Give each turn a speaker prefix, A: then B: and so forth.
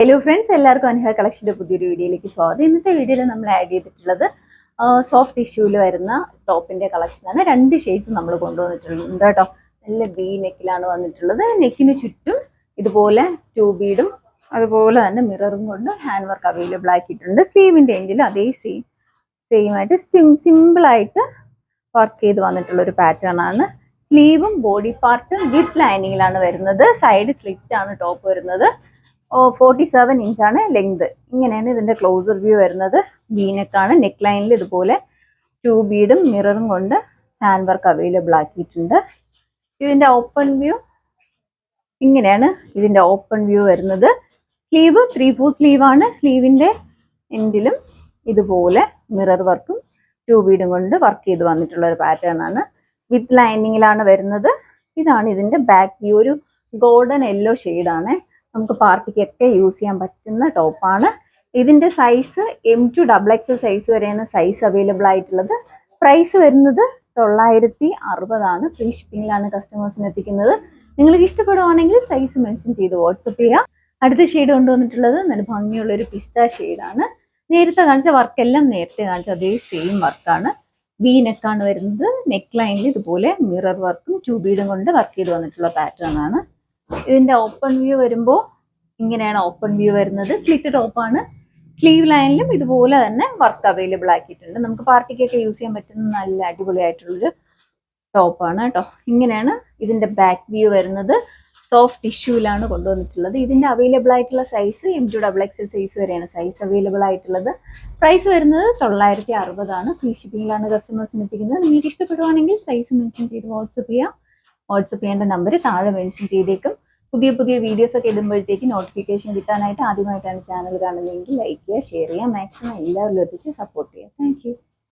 A: Hello friends എല്ലാവർക്കും അനുഹ കളക്ഷന്റെ പുതിയൊരു വീഡിയോയിലേക്ക് സ്വാഗതം. ഇന്നത്തെ വീഡിയോയിൽ നമ്മൾ ആഡ് ചെയ്തിട്ടുള്ളത് സോഫ്റ്റ് ടിഷ്യൂവിൽ വരുന്ന ടോപ്പിന്റെ കളക്ഷനാണ് രണ്ട് ഷെയ്ഡ്സ് നമ്മൾ കൊണ്ടുവന്നിട്ടുണ്ട് കേട്ടോ. നല്ല ബി നെക്കിലാണ് വന്നിട്ടുള്ളത്. നെക്കിന് ചുറ്റും ഇതുപോലെ ട്യൂബീഡും അതുപോലെ തന്നെ മിററും കൊണ്ട് ഹാൻഡ് വർക്ക് അവൈലബിൾ ആക്കിയിട്ടുണ്ട്. സ്ലീവിന്റെ എങ്കിലും അതേ സെയിം സെയിം ആയിട്ട് സിമ്പിൾ ആയിട്ട് വർക്ക് ചെയ്ത് വന്നിട്ടുള്ള ഒരു പാറ്റേൺ ആണ്. സ്ലീവും ബോഡി പാർട്ടും വിത്ത് ലൈനിങ്ങിലാണ് വരുന്നത്. സൈഡ് സ്ലിറ്റ് ആണ് ടോപ്പ് വരുന്നത്. ഫോർട്ടി സെവൻ ഇഞ്ചാണ് ലെങ്ത് ഇങ്ങനെയാണ് ഇതിന്റെ ക്ലോസർ വ്യൂ വരുന്നത്. വീനക്കാണ് നെക്ക് ലൈനിൽ ഇതുപോലെ ടൂ ബീഡും മിററും കൊണ്ട് ഹാൻഡ് വർക്ക് അവൈലബിൾ ആക്കിയിട്ടുണ്ട്. ഇതിന്റെ ഓപ്പൺ വ്യൂ ഇങ്ങനെയാണ് ഇതിന്റെ ഓപ്പൺ വ്യൂ വരുന്നത്. സ്ലീവ് ത്രീ സ്ലീവ് ആണ്. സ്ലീവിന്റെ എൻഡിലും ഇതുപോലെ മിറർ വർക്കും ടൂ ബീഡും കൊണ്ട് വർക്ക് ചെയ്ത് വന്നിട്ടുള്ള ഒരു പാറ്റേൺ ആണ്. വിത്ത് ലൈനിങ്ങിലാണ് വരുന്നത്. ഇതാണ് ഇതിന്റെ ബാക്ക് വ്യൂ ഒരു ഗോൾഡൻ യെല്ലോ ആണ്. നമുക്ക് പാർട്ടിക്കൊക്കെ യൂസ് ചെയ്യാൻ പറ്റുന്ന ടോപ്പാണ്. ഇതിന്റെ size M to double X size വരെയാണ് സൈസ് അവൈലബിൾ ആയിട്ടുള്ളത്. പ്രൈസ് വരുന്നത് തൊള്ളായിരത്തി അറുപതാണ്. ഫ്രീ ഷിപ്പിങ്ങിലാണ് കസ്റ്റമേഴ്സിന് എത്തിക്കുന്നത്. നിങ്ങൾക്ക് ഇഷ്ടപ്പെടുവാണെങ്കിൽ സൈസ് മെൻഷൻ ചെയ്ത് വാട്സപ്പ് ചെയ്യാം. അടുത്ത ഷെയ്ഡ് കൊണ്ടുവന്നിട്ടുള്ളത് നല്ല ഭംഗിയുള്ള ഒരു പിസ്ത ഷെയ്ഡാണ് നേരത്തെ കാണിച്ച വർക്കെല്ലാം നേരത്തെ കാണിച്ച അതേ സെയിം വർക്കാണ് വി നെക്കാണ് വരുന്നത്. നെക്ക് ലൈനിൽ ഇതുപോലെ മിറർ വർക്കും ട്യൂബീഡും കൊണ്ട് വർക്ക് ചെയ്ത് വന്നിട്ടുള്ള പാറ്റേൺ ആണ്. ഇതിന്റെ ഓപ്പൺ വ്യൂ വരുമ്പോൾ ഇങ്ങനെയാണ് ഓപ്പൺ വ്യൂ വരുന്നത്. സ്ലിറ്റ് ആണ്. സ്ലീവ് ലൈനിലും ഇതുപോലെ തന്നെ വർക്ക് അവൈലബിൾ ആക്കിയിട്ടുണ്ട്. നമുക്ക് പാർട്ടിക്കൊക്കെ യൂസ് ചെയ്യാൻ പറ്റുന്ന നല്ല അടിപൊളിയായിട്ടുള്ളൊരു ടോപ്പാണ് കേട്ടോ. ഇങ്ങനെയാണ് ഇതിന്റെ ബാക്ക് വ്യൂ വരുന്നത്. സോഫ്റ്റ് ടിഷ്യൂലാണ് കൊണ്ടുവന്നിട്ടുള്ളത്. ഇതിന്റെ അവൈലബിൾ ആയിട്ടുള്ള size M to double XL size വരെയാണ് സൈസ് അവൈലബിൾ ആയിട്ടുള്ളത്. പ്രൈസ് വരുന്നത് തൊള്ളായിരത്തി അറുപതാണ്. ഫ്രീ ഷിപ്പിംഗിലാണ് കസ്റ്റമേഴ്സിന് എത്തിക്കുന്നത്. നിങ്ങൾക്ക് ഇഷ്ടപ്പെടുവാണെങ്കിൽ സൈസ് മെൻഷൻ ചെയ്ത് വാട്സപ്പ് ചെയ്യാം. വാട്സപ്പ് ചെയ്യേണ്ട നമ്പർ താഴെ മെൻഷൻ ചെയ്തേക്കും. പുതിയ പുതിയ വീഡിയോസ് ഒക്കെ ഇടുമ്പോഴത്തേക്ക് നോട്ടിഫിക്കേഷൻ കിട്ടാനായിട്ട് ആദ്യമായിട്ടാണ് ചാനൽ കാണുന്നതെങ്കിൽ ലൈക്ക് ചെയ്യുക ഷെയർ ചെയ്യുക മാക്സിമം എല്ലാവരിലും എത്തിച്ച് സപ്പോർട്ട് ചെയ്യുക. താങ്ക്